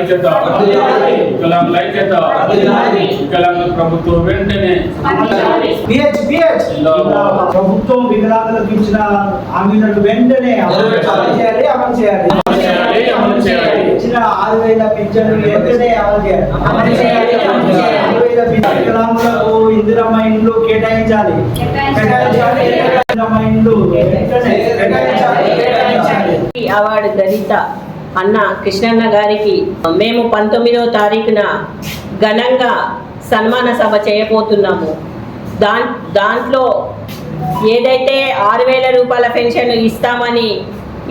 వికలాంగుల ఐక్యత వికలాంగుల ప్రభుత్వం వెంటనే ప్రభుత్వం వికలాంగులకు ఇచ్చిన హామీలను వెంటనే అమలు చేయాలి అమలు చేయాలి. చేయాలి, అమలు చేయాలి. ఇచ్చిన ఆరు వేల పింఛన్లు వెంటనే అమలు చేయాలి. అమలు చేయాలి, అమలు చేయాలి. ఆరు వేల పింఛన్ వికలాంగులకు ఇందిరమ్మ ఇండ్లు కేటాయించాలి. ఇందిరమ్మ ఇండ్లు అవార్డు గ్రహీత అన్న కృష్ణన్న గారికి మేము పంతొమ్మిదవ తారీఖున ఘనంగా సన్మాన సభ చేయబోతున్నాము. దాన్ దాంట్లో ఏదైతే ఆరు వేల రూపాయల పెన్షన్ ఇస్తామని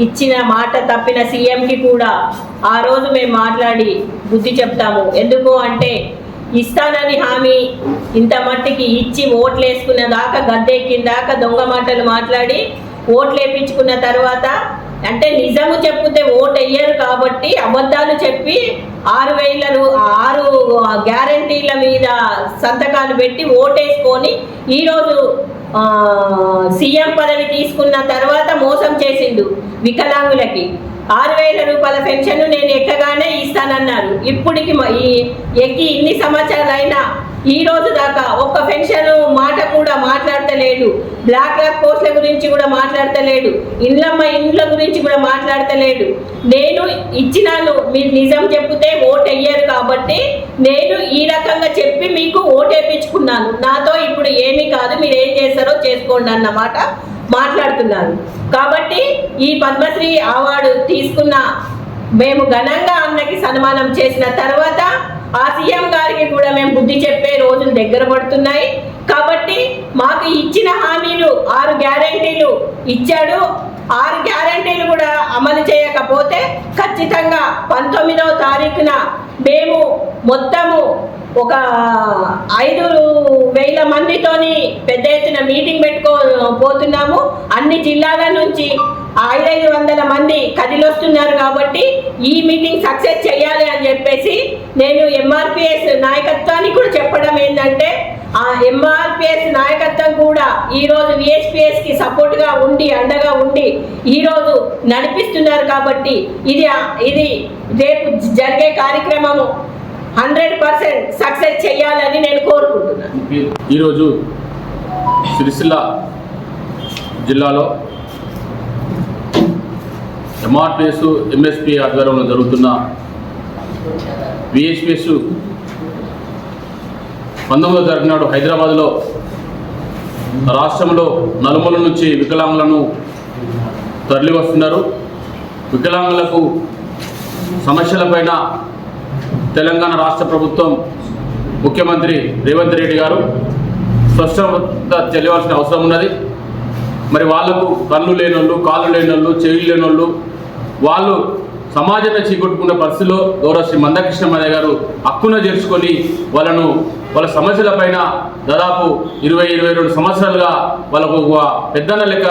ఇచ్చిన మాట తప్పిన సీఎంకి కూడా ఆ రోజు మేము మాట్లాడి బుద్ధి చెప్తాము. ఎందుకు అంటే ఇస్తానని హామీ ఇంత మట్టికి ఇచ్చి ఓట్లు వేసుకున్న దాకా గద్దెక్కిన దాకా దొంగ మాటలు మాట్లాడి ఓట్లు వేయించుకున్న తర్వాత అంటే నిజము చెప్తే ఓటు వేయరు కాబట్టి అబద్ధాలు చెప్పి ఆరు వేల ఆరు గ్యారంటీల మీద సంతకాలు పెట్టి ఓటేసుకొని ఈరోజు సీఎం పదవి తీసుకున్న తర్వాత మోసం చేసిండు వికలాంగులకి. ఆరు వేల రూపాయల పెన్షన్ నేను ఎక్కగానే ఇస్తానన్నారు. ఇప్పటికి మ- ఈ ఎక్కి ఇన్ని సంవత్సరాలైనా ఈరోజు ఈ రోజు దాకా ఒక్క పెన్షన్ మాట కూడా మాట్లాడతలేడు బ్లాక్ లాక్ కోర్సుల గురించి కూడా మాట్లాడతలేడు. ఇండ్లమ్మ ఇండ్ల గురించి కూడా మాట్లాడతలేడు. నేను ఇచ్చినాను మీరు నిజం చెప్తే ఓటు అయ్యారు కాబట్టి నేను ఈ రకంగా చెప్పి మీకు ఓటేపించుకున్నాను నాతో ఇప్పుడు ఏమీ కాదు మీరు ఏం చేస్తారో చేసుకోండి అన్నమాట మాట్లాడుతున్నారు. కాబట్టి ఈ పద్మశ్రీ అవార్డు తీసుకున్న మేము ఘనంగా అన్నకి సన్మానం చేసిన తర్వాత ఆ సీఎం గారికి కూడా మేము బుద్ధి చెప్పే రోజులు దగ్గర పడుతున్నాయి. కాబట్టి మాకు ఇచ్చిన హామీలు ఆరు గ్యారంటీలు ఇచ్చాడు. ఆరు గ్యారంటీలు కూడా అమలు చేయకపోతే ఖచ్చితంగా పంతొమ్మిదవ తారీఖున మేము మొత్తము ఒక ఐదు వేల మందితోని పెద్ద ఎత్తున మీటింగ్ పెట్టుకో పోతున్నాము. అన్ని జిల్లాల నుంచి ఐదైదు వందల మంది కదిలొస్తున్నారు కాబట్టి ఈ మీటింగ్ సక్సెస్ చేయాలి అని చెప్పేసి నేను ఎంఆర్పిఎస్ నాయకత్వానికి కూడా చెప్పడం ఏంటంటే ఆ ఎంఆర్పిఎస్ నాయకత్వం కూడా ఈరోజు విఎస్పిఎస్కి సపోర్ట్గా ఉండి అండగా ఉండి ఈరోజు నడిపిస్తున్నారు కాబట్టి ఇది ఇది రేపు జరిగే కార్యక్రమము. హండ్రెడ్ పర్సెంట్ సక్సెస్ చేయాలని నేను కోరుకుంటున్నాను. ఈరోజు సిరిసిల్ల జిల్లాలో ఎంఆర్పిఎస్ ఎంఎస్పి ఆధ్వర్యంలో జరుగుతున్న విహెచ్పిఎస్ పంతొమ్మిదో తారీఖు నాడు హైదరాబాద్లో రాష్ట్రంలో నలుమూల నుంచి వికలాంగులను తరలి వస్తున్నారు వికలాంగులకు సమస్యలపైన తెలంగాణ రాష్ట్ర ప్రభుత్వం ముఖ్యమంత్రి రేవంత్ రెడ్డి గారు స్పష్టత తెలియవలసిన అవసరం ఉన్నది. మరి వాళ్ళకు కళ్ళు లేనోళ్ళు కాళ్ళు లేనోళ్ళు చెవులు లేనోళ్ళు వాళ్ళు సమాజమే చీకొట్టుకున్న పరిస్థితిలో గౌరవ శ్రీ మందకృష్ణమయ్య గారు హక్కున చేర్చుకొని వాళ్ళను వాళ్ళ సమస్యల పైన దాదాపు ఇరవై ఇరవై రెండు సంవత్సరాలుగా వాళ్ళకు ఒక పెద్దన్న లెక్క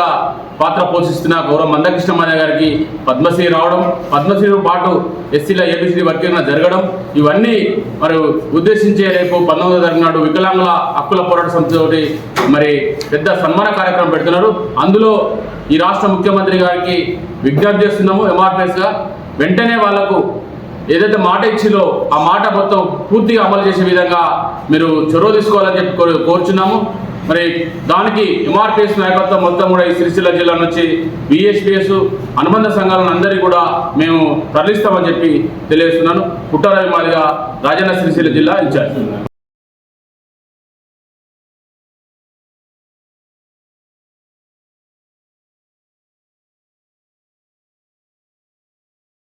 పాత్ర పోషిస్తున్న గౌరవ మందకృష్ణమయ్య గారికి పద్మశ్రీ రావడం పద్మశ్రీతో పాటు ఎస్సీల ఏపీసీ వర్గీకరణ జరగడం ఇవన్నీ మరి ఉద్దేశించే రేపు పంతొమ్మిదో తారీఖు నాడు వికలాంగుల హక్కుల పోరాట సంస్థతోటి మరి పెద్ద సన్మాన కార్యక్రమం పెడుతున్నారు. అందులో ఈ రాష్ట్ర ముఖ్యమంత్రి గారికి విజ్ఞప్తి చేస్తున్నాము ఎంఆర్పిఎస్గా వెంటనే వాళ్ళకు ఏదైతే మాట ఇచ్చిందో ఆ మాట మొత్తం పూర్తిగా అమలు చేసే విధంగా మీరు చొరవ తీసుకోవాలని చెప్పి కోరుచున్నాము. మరి దానికి ఎంఆర్పిఎస్ నాయకత్వం మొత్తం కూడా ఈ సిరిసిల్ల జిల్లా నుంచి విఎస్పిఎస్ అనుబంధ సంఘాలను అందరికీ కూడా మేము తరలిస్తామని చెప్పి తెలియజేస్తున్నాను. పుట్టారవి మాదిగా రాజన్న సిరిసిల్ల జిల్లా ఇన్ఛార్జ్.